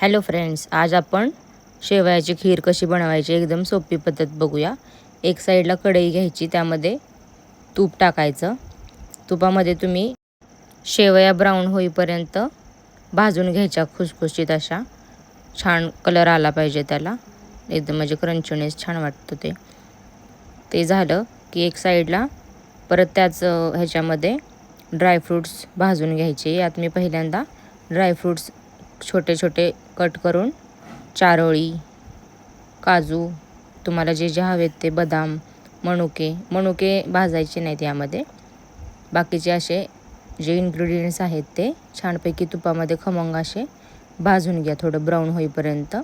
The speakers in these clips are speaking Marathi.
हॅलो फ्रेंड्स आज आपण शेवयाची खीर कशी बनवायची एकदम सोपी पद्धत बघूया. एक साईडला कढई घ्यायची त्यामध्ये तूप टाकायचं. तुपामध्ये तुम्ही शेवया ब्राऊन होईपर्यंत भाजून घ्यायच्या खुसखुशीत अशा. छान कलर आला पाहिजे त्याला. एकदम म्हणजे क्रंचनेस छान वाटतं ते. ते झालं की एक साईडला परत त्याच ह्याच्यामध्ये ड्रायफ्रूट्स भाजून घ्यायचे. यात मी पहिल्यांदा ड्रायफ्रूट्स छोटे छोटे कट करून चारोळी काजू तुम्हाला जे जे हवेत ते बदाम मनुके मनुके भाजायचे नाहीत यामध्ये. बाकीचे असे जे इन्ग्रेडियंट्स आहेत ते छानपैकी तुपामध्ये खमंग असे भाजून घ्या थोडं ब्राऊन होईपर्यंत.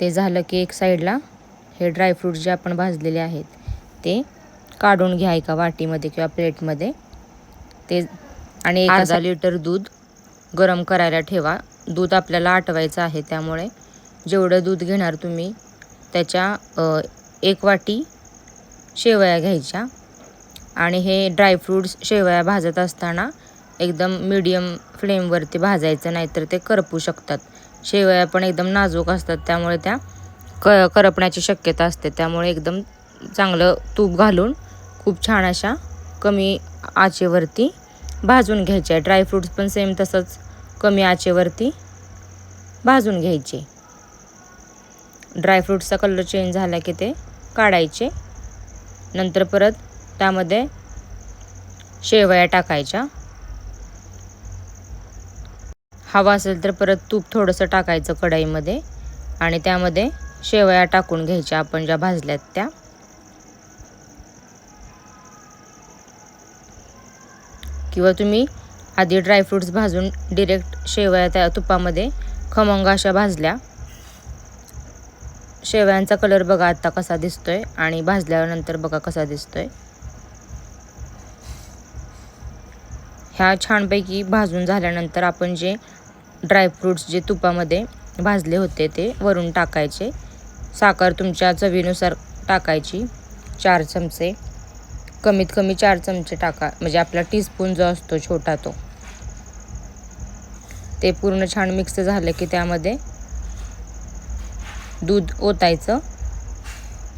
ते झालं की एक साईडला हे ड्रायफ्रूट जे आपण भाजलेले आहेत ते काढून घ्या एका वाटीमध्ये किंवा प्लेटमध्ये ते आणि एक अर्धा लिटर दूध गरम करायला ठेवा. दूध आपल्याला आटवायचं आहे त्यामुळे जेवढं दूध घेणार तुम्ही त्याच्या एक वाटी शेवया घ्यायच्या. आणि हे ड्रायफ्रूट्स शेवया भाजत असताना एकदम मीडियम फ्लेमवरती भाजायचं नाहीतर ते करपू शकतात. शेवया पण एकदम नाजूक असतात त्यामुळे त्या क करपण्याची शक्यता असते. त्यामुळे एकदम चांगलं तूप घालून खूप छान अशा कमी आचेवरती भाजून घ्यायचे. ड्रायफ्रूट्स पण सेम तसंच कमी आचेवरती भाजून घ्यायचे. ड्रायफ्रूट्सचा कलर चेंज झाला की ते काढायचे. नंतर परत त्यामध्ये शेवया टाकायच्या. हवा असेल तर परत तूप थोडंसं टाकायचं कढईमध्ये आणि त्यामध्ये शेवया टाकून घ्यायच्या आपण ज्या भाजल्यात त्या. किंवा तुम्ही आधी ड्रायफ्रूट्स भाजून डिरेक्ट शेवया त्या तुपामध्ये खमंग अशा भाजल्या. शेवयांचा कलर बघा आत्ता कसा दिसतोय आणि भाजल्यानंतर बघा कसा दिसतोय. ह्या छानपैकी भाजून झाल्यानंतर आपण जे ड्रायफ्रूट्स जे तुपामध्ये भाजले होते ते वरून टाकायचे. साखर तुमच्या चवीनुसार टाकायची. चार चमचे. कमीत कमी चार चमचे टाका. म्हणजे आपला टीस्पून जो असतो छोटा तो. ते पूर्ण छान मिक्स झालं की त्यामध्ये दूध ओतायचं.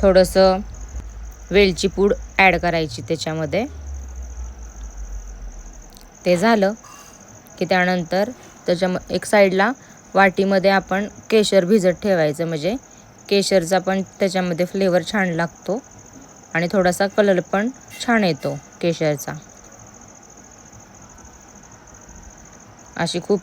थोडंसं वेलची पूड ॲड करायची त्याच्यामध्ये. ते झालं की त्यानंतर त्याच्या एक साईडला वाटीमध्ये आपण केशर भिजत ठेवायचं. म्हणजे केशरचा पण त्याच्यामध्ये फ्लेवर छान लागतो. आणि थोडासा कलर पण छान येतो केशरचा. अशी खूप